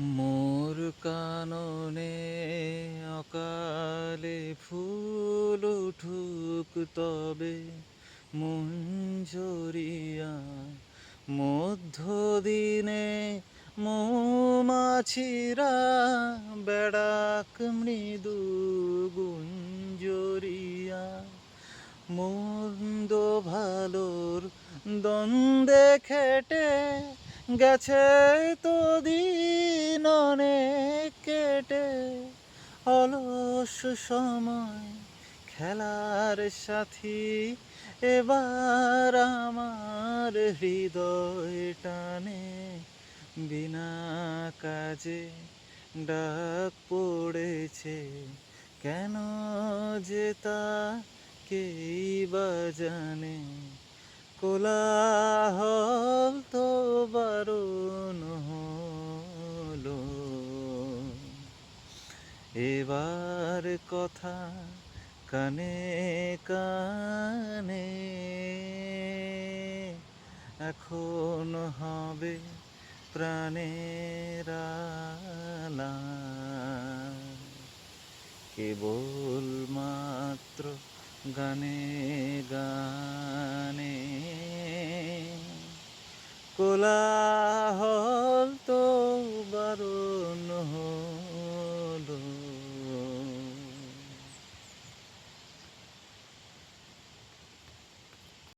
মোর কাননে অকালে ফুল উঠুক তবে, মঞ্জরিয়া, মধ্যদিনে মৌমাছিরা বেড়াক মৃদু গুঞ্জরিয়া। মন্দ ভালোর দ্বন্দ্বে খেটে গেছে তো দিন অনেক কেটে, অলস সময় খেলার সাথী। এবার আমার হৃদয় টানে, বিনা কাজে ডাক পড়েছে, কেন যে তা বা জানে কোলাহল তো বারণ হলো এবার কথা কানে কানে এখন হবে প্রাণের। কেবল মাত্র গানে গানে কোলাহল